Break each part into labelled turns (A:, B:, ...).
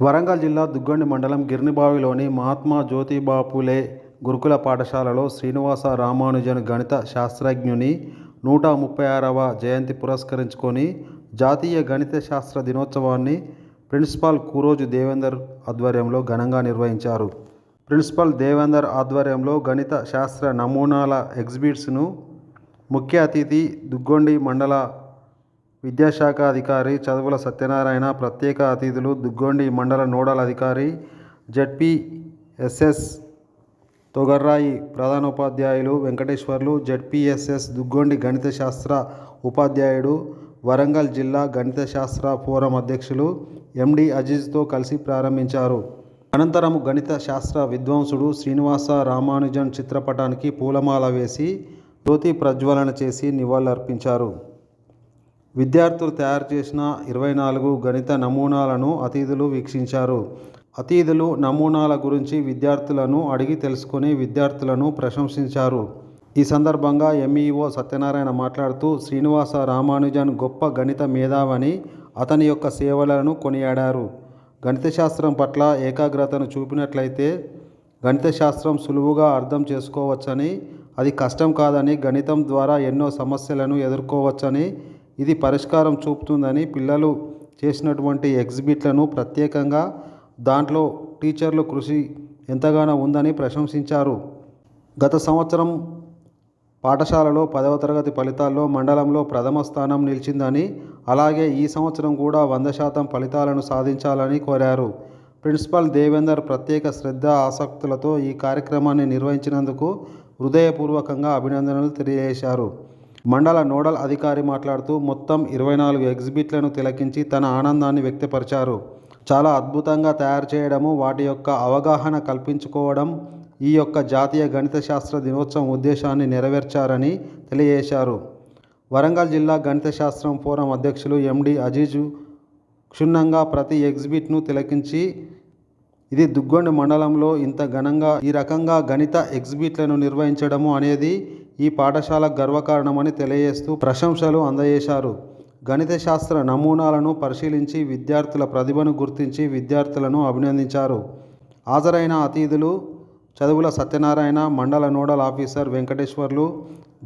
A: వరంగల్ జిల్లా దుగ్గొండి మండలం గిర్నిబావిలోని మహాత్మా జ్యోతిబాపులే గురుకుల పాఠశాలలో శ్రీనివాస రామానుజన్ గణిత శాస్త్రజ్ఞుని నూట ముప్పై ఆరవ జయంతి పురస్కరించుకొని జాతీయ గణిత శాస్త్ర దినోత్సవాన్ని ప్రిన్సిపాల్ కూరోజు దేవేందర్ ఆధ్వర్యంలో ఘనంగా నిర్వహించారు. ప్రిన్సిపాల్ దేవేందర్ ఆధ్వర్యంలో గణిత శాస్త్ర నమూనాల ఎగ్జిబిట్స్ను ముఖ్య అతిథి దుగ్గొండి మండల విద్యాశాఖ అధికారి చదువుల సత్యనారాయణ ప్రత్యేక అతిథులు దుగ్గొండి మండల నోడల్ అధికారి జడ్పిఎస్ఎస్ తొగర్రాయి ప్రధానోపాధ్యాయులు వెంకటేశ్వర్లు జడ్పిఎస్ఎస్ దుగ్గొండి గణిత శాస్త్ర ఉపాధ్యాయుడు వరంగల్ జిల్లా గణిత శాస్త్ర ఫోరం అధ్యక్షులు ఎండి అజీజ్తో కలిసి ప్రారంభించారు. అనంతరం గణిత శాస్త్ర విద్వాంసుడు శ్రీనివాస రామానుజన్ చిత్రపటానికి పూలమాల వేసి జ్యోతి ప్రజ్వలన చేసి నివాళులర్పించారు. విద్యార్థులు తయారు చేసిన ఇరవై నాలుగు గణిత నమూనాలను అతిథులు వీక్షించారు. అతిథులు నమూనాల గురించి విద్యార్థులను అడిగి తెలుసుకొని విద్యార్థులను ప్రశంసించారు. ఈ సందర్భంగా ఎంఈఓ సత్యనారాయణ మాట్లాడుతూ శ్రీనివాస రామానుజన్ గొప్ప గణిత మేధావని అతని యొక్క సేవలను కొనియాడారు. గణిత శాస్త్రం పట్ల ఏకాగ్రతను చూపినట్లయితే గణిత శాస్త్రం సులువుగా అర్థం చేసుకోవచ్చని అది కష్టం కాదని గణితం ద్వారా ఎన్నో సమస్యలను ఎదుర్కోవచ్చని ఇది పరిష్కారం చూపుతుందని పిల్లలు చేసినటువంటి ఎగ్జిబిట్లను ప్రత్యేకంగా దాంట్లో టీచర్లు కృషి ఎంతగానో ఉందని ప్రశంసించారు. గత సంవత్సరం పాఠశాలలో పదవ తరగతి ఫలితాల్లో మండలంలో ప్రథమ స్థానం నిలిచిందని అలాగే ఈ సంవత్సరం కూడా వంద శాతం ఫలితాలను సాధించాలని కోరారు. ప్రిన్సిపల్ దేవేందర్ ప్రత్యేక శ్రద్ధ ఆసక్తులతో ఈ కార్యక్రమాన్ని నిర్వహించినందుకు హృదయపూర్వకంగా అభినందనలు తెలియజేశారు. మండల నోడల్ అధికారి మాట్లాడుతూ మొత్తం ఇరవై నాలుగు ఎగ్జిబిట్లను తిలకించి తన ఆనందాన్ని వ్యక్తపరిచారు. చాలా అద్భుతంగా తయారు చేయడము వాటి యొక్క అవగాహన కల్పించుకోవడం ఈ యొక్క జాతీయ గణిత శాస్త్ర దినోత్సవం ఉద్దేశాన్ని నెరవేర్చారని తెలియజేశారు. వరంగల్ జిల్లా గణిత శాస్త్రం ఫోరం అధ్యక్షులు ఎండి అజీజు క్షుణ్ణంగా ప్రతి ఎగ్జిబిట్ను తిలకించి ఇది దుగ్గొండ మండలంలో ఇంత ఘనంగా ఈ రకంగా గణిత ఎగ్జిబిట్లను నిర్వహించడము అనేది ఈ పాఠశాల గర్వకారణమని తెలియజేస్తూ ప్రశంసలు అందజేశారు. గణిత శాస్త్ర నమూనాలను పరిశీలించి విద్యార్థుల ప్రతిభను గుర్తించి విద్యార్థులను అభినందించారు. హాజరైన అతిథులు చదువుల సత్యనారాయణ మండల నోడల్ ఆఫీసర్ వెంకటేశ్వర్లు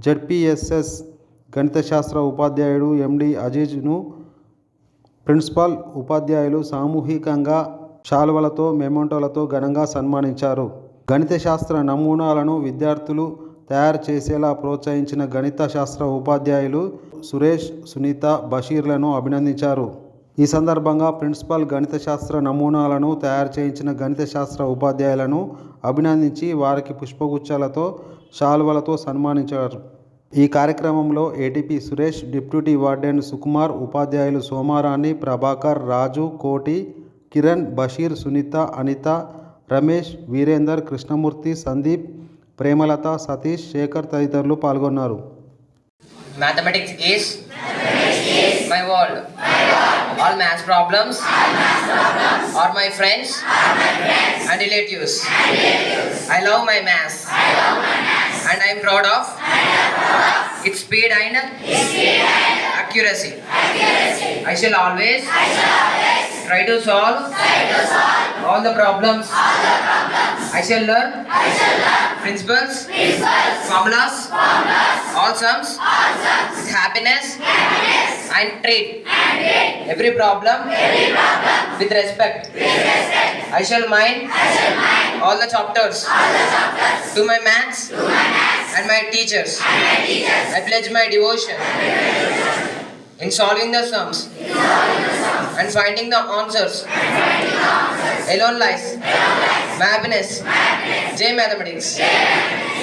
A: జడ్పిఎస్ఎస్ గణిత శాస్త్ర ఉపాధ్యాయుడు ఎండి అజీజ్ను ప్రిన్సిపాల్ ఉపాధ్యాయులు సామూహికంగా శాలువలతో మెమోంటోలతో ఘనంగా సన్మానించారు. గణిత శాస్త్ర నమూనాలను విద్యార్థులు తయారు చేసేలా ప్రోత్సహించిన గణిత శాస్త్ర ఉపాధ్యాయులు సురేష్ సునీత బషీర్లను అభినందించారు. ఈ సందర్భంగా ప్రిన్సిపల్ గణిత శాస్త్ర నమూనాలను తయారు చేయించిన గణిత శాస్త్ర ఉపాధ్యాయులను అభినందించి వారికి పుష్పగుచ్చాలతో శాల్వలతో సన్మానించారు. ఈ కార్యక్రమంలో ATP Suresh deputy warden Sukumar ఉపాధ్యాయులు సోమారాణి ప్రభాకర్ రాజు కోటి కిరణ్ బషీర్ సునీత అనిత రమేష్ వీరేందర్ కృష్ణమూర్తి సందీప్ ప్రేమలత సతీష్ శేఖర్ తదితరులు పాల్గొన్నారు
B: Mathematics is my world. All maths problems are my friends and relatives. I love my maths and I am proud of its speed and accuracy. I shall always try to solve all the problems. I shall learn Principles. Principles. Formulas. Formulas. All sums. All sums. With happiness. Happiness. And treat. And treat. Every problem. Every problem. With respect. With respect. I shall mind. I shall mind. All the chapters. All the chapters. To my maths. To my. And my teachers. And my teachers. I pledge my devotion. I pledge my devotion. In solving the sums. In solving and finding the answers. Elon lies. Madness. Madness. J mathematics. J mathematics.